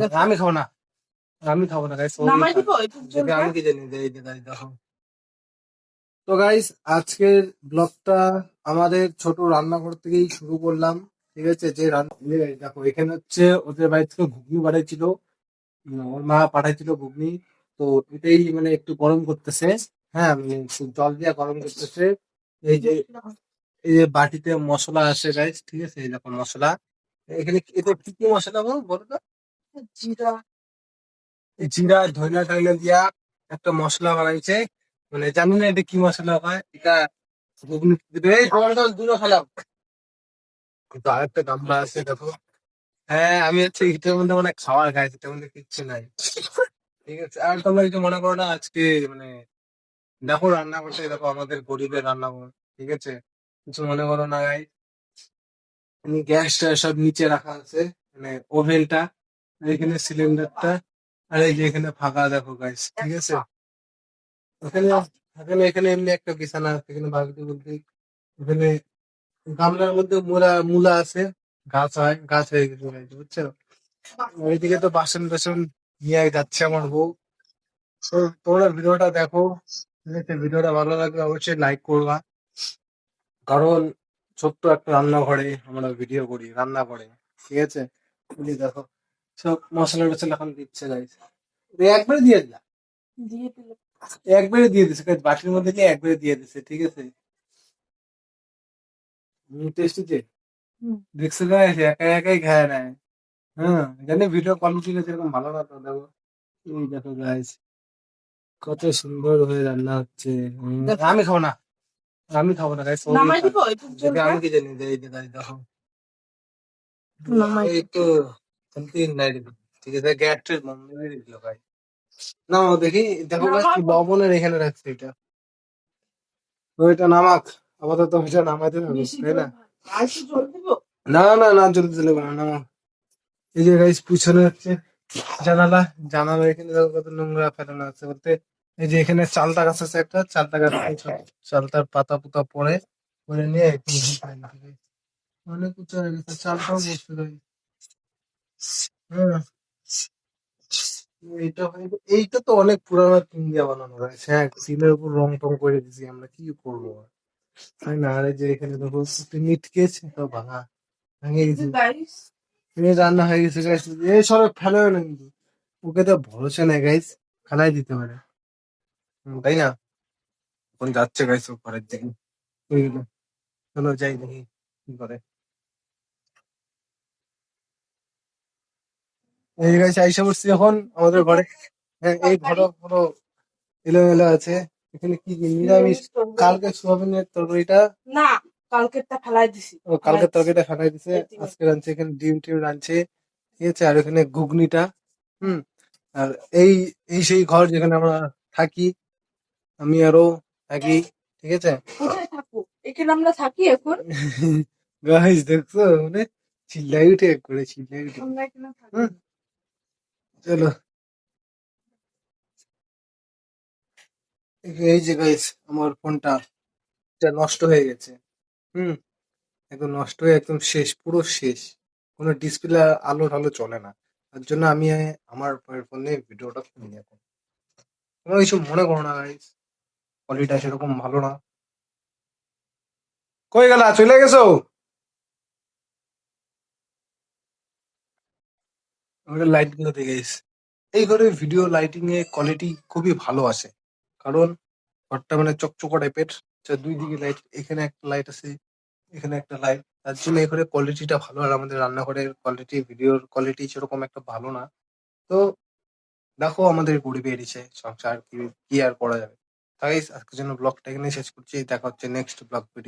হচ্ছে আমি খাব না। আমি খাব না গাইস একটু আমি কি জানি যে দেখো। তো গাইস আজকের ব্লগটা আমাদের ছোট রান্নাঘর থেকেই শুরু করলাম ঠিক আছে? যে রান্না যে দেখো এখানে হচ্ছে ওদের বাড়ি থেকে ঘুগনি উম, ওর মা পাঠাইছিল ঘুগনি। তো এটাই মানে একটু গরম করতেছে হ্যাঁ? মানে জল দিয়ে গরম করতেছে। এই যে এই যে বাটিতে মশলা আছে গাইস ঠিক আছে? এই দেখো মশলা। এখানে এটা কি কি মশলা বলো বলো তো? জিরা। জিরা ধনিয়া টনিয়া দিয়া একটা মশলা বানাইছে। মানে জানি না এটা কি মশলা হয়? এটা কিন্তু আরেকটা গামলা আছে দেখো। হ্যাঁ আমি হচ্ছে এটার মধ্যে মানে খাওয়ার খাইছি এটার মধ্যে কিচ্ছু নাই। ঠিক আছে আর তোমরা কিছু মনে করো না আজকে মানে দেখো রান্না করতে দেখো আমাদের গরিবের রান্না করো ঠিক আছে? কিছু মনে করো না গাই গ্যাসটা সব নিচে রাখা আছে মানে ওভেনটা। এখানে সিলিন্ডারটা আর এই যে এখানে ফাঁকা দেখো গাইস ঠিক আছে? এখানে এখানে এখানে এমনি একটা বিছানা আছে এখানে বাগদি বলতে এখানে গামলার মধ্যে মূলা মূলা আছে গাছ হয় গাছ হয়ে গেছে guys, বুঝছ? ওইদিকে তো বাসন টাসন নিয়ে যাচ্ছে আমার বউ। তো তোমরা ভিডিওটা দেখো ঠিক আছে? ভিডিওটা ভালো লাগলে অবশ্যই লাইক করবা। কারণ ছোট্ট একটা রান্নাঘরে আমরা ভিডিও করি রান্না করে ঠিক আছে? দেখো। সব মশলা টসলা এখন দিচ্ছে গাইস একবারে দিয়ে দিলা? দিয়ে দিলে। একবারে দিয়ে দিছে guys, বাটির মধ্যে নিয়ে একবারে দিয়ে দিছে ঠিক আছে? টেস্টি যে। দেখছ গাইস একা একাই খায় না। হ্যাঁ জানি ভিডিও কোয়ালিটি এরকম ভালো না তো দেখো। এই দেখো গাইস কত সুন্দর হয়ে রান্না হচ্ছে। আমি খাব না। আমি খাব না গাইস? আমি কি জানি দেখো। এই তো। ঠিক আছে গ্যাসের বন্ধ দিল ভাই। না দেখি দেখো গাইস কি লবণের এখানে রাখছে এটা। তো নামাক। আপাতত এটা নামাইতে হবে তাই না? জল- আর একটু জল দিব? না না না জলদি দিলে না নামাক এই যে গাইস পিছনে হচ্ছে জানালা। জানালা এখানে দেখো কত নোংরা ফেলানো আছে বলতে। এই যে এখানে চালতা গাছ আছে একটা চালতা গাছ চালতার পাতা পুতা পড়ে পরে নিয়ে। অনেক উঁচু হয়ে গেছে চালটাও বসে রয়েছে হ্যাঁ এইটা এইটা তো অনেক পুরানো টিন দিয়ে বানানো হয়েছে হ্যাঁ টিনের উপর রং টং করে দিছি আমরা কি করব? আর? তাই না? আর যে এখানে দেখো মিট খেয়েছে তো ভাঙা ভেঙে গেছে। এই রান্না হয়ে গেছে গাইস এই সব ফেলে না কিন্তু। ওকে তো ভরসা নেই গাইস ফেলাই দিতে পারে। হুম, তাই না? এখন যাচ্ছে গাইস ও ঘরের দিকে বুঝলো চলো যাই দেখি কি করে। এই গাইস আইসা বসছি এখন আমাদের ঘরে। হ্যাঁ এই ঘর পুরো এলোমেলো আছে। এখানে কি কি নিরামিষ? কালকে সোয়াবিনের তরকারিটা? না কালকেরটা ফেলাই দিছি। ও কালকে তরকারিটা ফাটাই দিছে। আজকে রাঁধছে এখানে ডিম টিম রাঁধছে। ঠিক আছে আর এখানে ঘুগনিটা। হুম আর এই এই সেই ঘর যেখানে আমরা থাকি আমি আরও থাকি ঠিক আছে? কোথায় থাকো এখানে আমরা থাকি এখন। গাইস দেখছ? মানে চিল্লাই উঠে করে চিল্লাই উঠে আমরা এখানে থাকি। হুম। চলো। এই যে গাইস আমার ফোনটা এটা নষ্ট হয়ে গেছে। হুম, একদম নষ্ট হয়ে একদম শেষ, পুরো শেষ। কোনো ডিসপ্লে আলো টালো চলে না। তার জন্য আমি আমার ফোনে ভিডিওটা খুলি এখন। তোমরা কিছু মনে করো না গাইস কোয়ালিটিটা সেরকম ভালো না। কই গেলা? চলে গেছো? আমাদের লাইটগুলো দিয়ে গাইস এই ঘরের ভিডিও লাইটিং এ কোয়ালিটি খুবই ভালো আসে কারণ ঘরটা মানে চকচকা টাইপের দুই দিকে লাইট এখানে একটা লাইট আছে, এখানে একটা লাইট তার জন্য এই ঘরের কোয়ালিটিটা ভালো। আর আমাদের রান্নাঘরের কোয়ালিটি ভিডিওর কোয়ালিটি সেরকম একটা ভালো না। তো দেখো আমাদের গরিবে এড়িয়েছে সংসার কি কি আর করা যাবে? তাই আজকের জন্য ব্লগটা এখানে শেষ করছি। দেখা হচ্ছে নেক্সট ব্লগ ভিডিও